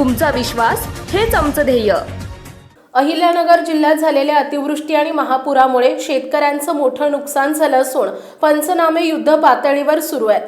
तुमचा विश्वास हेच आमचं ध्येय. अहिल्यानगर जिल्ह्यात झालेल्या अतिवृष्टी आणि महापुरामुळे शेतकऱ्यांचं मोठं नुकसान झालं असून पंचनामे युद्ध पातळीवर सुरू आहेत.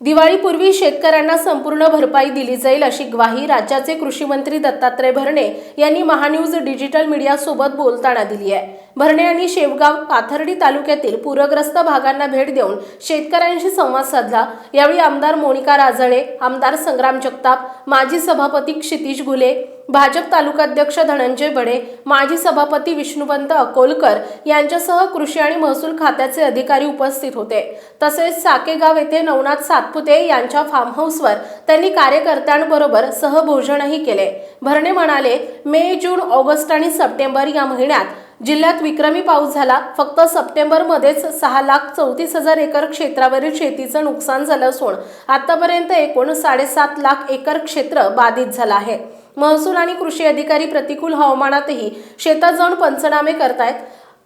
दिवाळीपूर्वी शेतकऱ्यांना संपूर्ण भरपाई दिली जाईल अशी ग्वाही राज्याचे कृषी मंत्री दत्तात्रय भरणे यांनी महान्यूज डिजिटल मीडियासोबत बोलताना दिली आहे. भरणे यांनी शेवगाव पाथर्डी तालुक्यातील पूरग्रस्त भागांना भेट देऊन शेतकऱ्यांशी संवाद साधला. यावेळी आमदार मोनिका राजळे आमदार संग्राम जगताप माजी सभापती क्षितिश घुले भाजप तालुकाध्यक्ष धनंजय बडे माजी सभापती विष्णुवंत अकोलकर यांच्यासह कृषी आणि महसूल खात्याचे अधिकारी उपस्थित होते. तसेच साकेगाव येथे नवनाथ सातपुते यांच्या फार्म हाऊसवर त्यांनी कार्यकर्त्यांबरोबर सहभोजनही केले. भरणे म्हणाले मे जून ऑगस्ट आणि सप्टेंबर या महिन्यात जिल्ह्यात विक्रमी पाऊस झाला. फक्त सप्टेंबरमध्येच सहा लाख चौतीस हजार एकर क्षेत्रावरील शेतीचं नुकसान झालं असून आतापर्यंत एकूण साडेसात लाख एकर क्षेत्र बाधित झालं आहे. महसूल आणि कृषी अधिकारी प्रतिकूल हवामानातही शेतात जाऊन पंचनामे करतायत.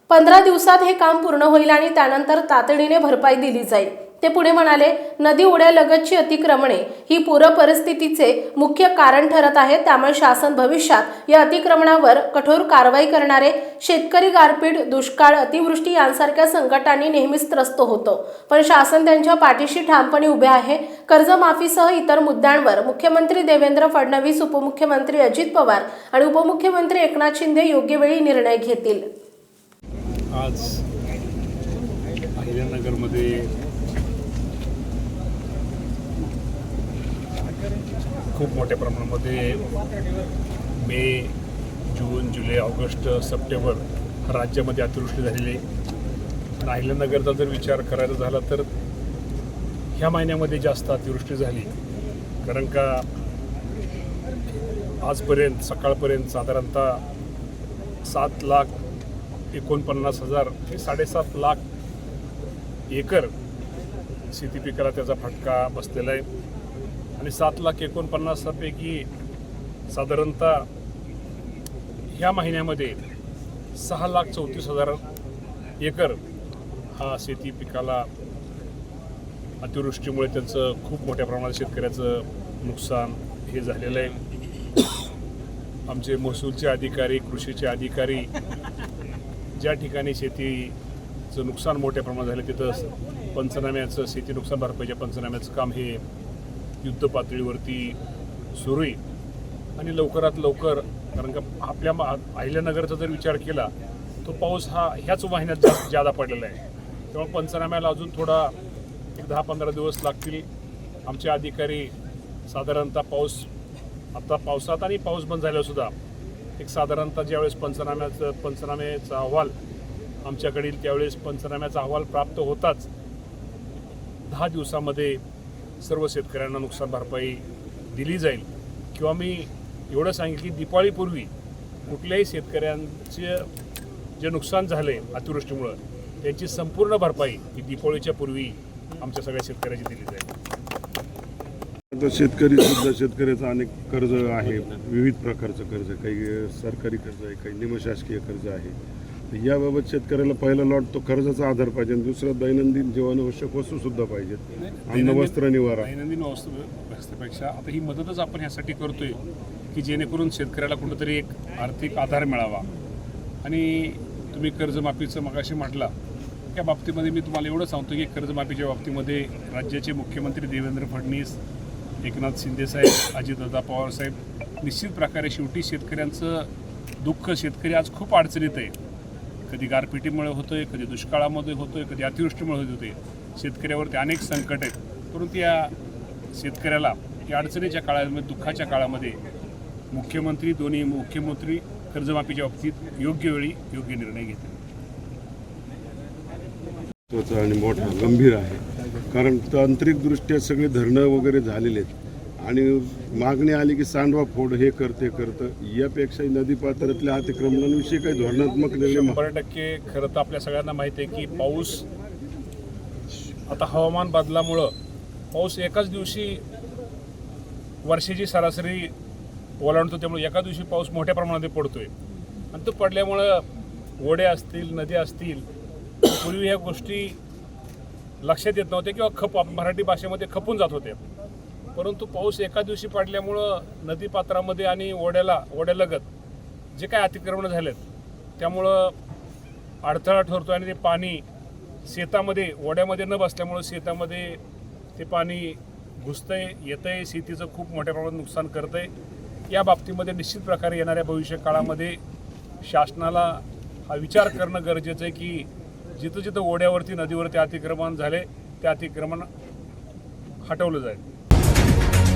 पंधरा दिवसात हे काम पूर्ण होईल आणि त्यानंतर तातडीने भरपाई दिली जाईल. ते पुढे म्हणाले नदी ओढ्यालगतची अतिक्रमणे ही पूर परिस्थितीचे मुख्य कारण ठरत आहे. त्यामुळे शासन भविष्यात या अतिक्रमणावर कठोर कारवाई करणारे शेतकरी गारपीट दुष्काळ अतिवृष्टी यांसारख्या संकटांनी नेहमीच त्रस्त होतो. पण शासन त्यांच्या पाठीशी ठामपणे उभे आहे. कर्जमाफीसह इतर मुद्द्यांवर मुख्यमंत्री देवेंद्र फडणवीस उपमुख्यमंत्री अजित पवार आणि उपमुख्यमंत्री एकनाथ शिंदे योग्य वेळी निर्णय घेतील. आज अहिल्यानगरमध्ये खूप मोठ्या प्रमाणामध्ये मे जून जुलै ऑगस्ट सप्टेंबर राज्यामध्ये अतिवृष्टी झालेली आहे. आणि जर विचार करायचा झाला तर ह्या महिन्यामध्ये जास्त अतिवृष्टी झाली. कारण का आजपर्यंत सकाळपर्यंत साधारणतः सात लाख एकोणपन्नास हजार ते साडेसात लाख एकर शेती पिकाला त्याचा फटका बसलेला आहे. आणि सात लाख एकोणपन्नासापैकी साधारणतः ह्या महिन्यामध्ये सहा लाख चौतीस हजार एकर हा शेती पिकाला अतिवृष्टीमुळे त्यांचं खूप मोठ्या प्रमाणात शेतकऱ्याचं नुकसान हे झालेलं आहे. आमचे महसूलचे अधिकारी कृषीचे अधिकारी ज्या ठिकाणी शेतीचं नुकसान मोठ्या प्रमाणात झालं तिथं पंचनाम्याचं शेती नुकसान भरपाईच्या पंचनाम्याचं काम हे युद्ध पातळीवरती सुरू येईल आणि लवकरात लवकर कारण का आपल्या मा- अहिल्यानगरचा जर विचार केला तो पाऊस हा ह्याच महिन्यात जास्त जादा पडलेला आहे. त्यामुळे पंचनाम्याला अजून थोडा एक दहा पंधरा दिवस लागतील. आमचे अधिकारी साधारणतः पाऊस आता पावसात आणि पाऊस बंद झाल्यासुद्धा एक साधारणतः ज्यावेळेस पंचनाम्याचं पंचनाम्याचा अहवाल आमच्याकडील त्यावेळेस पंचनाम्याचा अहवाल प्राप्त होताच दहा दिवसामध्ये सर्व शेतकऱ्यांना नुकसान भरपाई दिली जाईल. किंवा मी एवढं सांगेल की दिपाळीपूर्वी कुठल्याही शेतकऱ्यांचे जे नुकसान झाले अतिवृष्टीमुळं त्याची संपूर्ण भरपाई ही दिपाळीच्या पूर्वी आमच्या सगळ्या शेतकऱ्याची दिली जाईल. आता शेतकरी सुद्धा शेतकऱ्याचं अनेक कर्ज आहे. विविध प्रकारचं कर्ज काही सरकारी कर्ज आहे काही निमशासकीय कर्ज आहे. तर याबाबत शेतकऱ्याला पहिला लॉट तो कर्जाचा आधार पाहिजे आणि दुसरा दैनंदिन जीवनावश्यक वस्तू सुद्धा पाहिजेत अन्न वस्त्र निवारा. दैनंदिन वस्तू व्यवस्थेपेक्षा आता ही मदतच आपण ह्यासाठी करतोय की जेणेकरून शेतकऱ्याला कुठंतरी एक आर्थिक आधार मिळावा. आणि तुम्ही कर्जमाफीचं मगाशी म्हटला त्या बाबतीमध्ये मी तुम्हाला एवढं सांगतो की कर्जमाफीच्या बाबतीमध्ये राज्याचे मुख्यमंत्री देवेंद्र फडणवीस एकनाथ शिंदेसाहेब अजितदादा पवारसाहेब निश्चित प्रकारे शेवटी शेतकऱ्यांचं दुःख शेतकरी आज खूप अडचणीत आहे. कधी गारपिटीमुळे आहे कधी दुष्काळामध्ये होतो आहे कधी अतिवृष्टीमुळे होत होते शेतकऱ्यावरती अनेक संकट आहेत. परंतु या शेतकऱ्याला या अडचणीच्या काळामध्ये दुःखाच्या काळामध्ये मुख्यमंत्री दोन्ही मुख्यमंत्री कर्जमाफीच्या बाबतीत योग्य वेळी योग्य निर्णय घेतले. आणि मोठा गंभीर आहे. कारण तांत्रिकदृष्ट्या सगळे धरणं वगैरे झालेले आहेत. आणि मागणी आली की सांडवा फोड हे करते करतं. यापेक्षा नदी पात्रातल्या अतिक्रमणांविषयी काही धोरणात्मक निर्णय शंभर टक्के खरं तर आपल्या सगळ्यांना माहिती आहे की पाऊस आता हवामान बदलामुळं पाऊस एकाच दिवशी वर्षाची सरासरी ओलांडतो त्यामुळे एका दिवशी पाऊस मोठ्या प्रमाणात पडतोय. आणि तो पडल्यामुळं ओढे असतील नदी असतील पूर्वी ह्या गोष्टी लक्षात येत नव्हत्या किंवा खप मराठी भाषेमध्ये खपून जात होत्या. परंतु पाऊस एका दिवशी पडल्यामुळं नदीपात्रामध्ये आणि ओढ्याला ओढ्यालगत जे काय अतिक्रमण झालेत त्यामुळं अडथळा ठरतो आणि ते पाणी शेतामध्ये ओढ्यामध्ये न बसल्यामुळं शेतामध्ये ते पाणी घुसतंय आहे शेतीचं खूप मोठ्या प्रमाणात नुकसान करतंय. या बाबतीमध्ये निश्चित प्रकारे येणाऱ्या भविष्य काळामध्ये शासनाला हा विचार करणं गरजेचं आहे की जिथं जिथं ओढ्यावरती नदीवरती अतिक्रमण झाले ते अतिक्रमण हटवलं जाईल.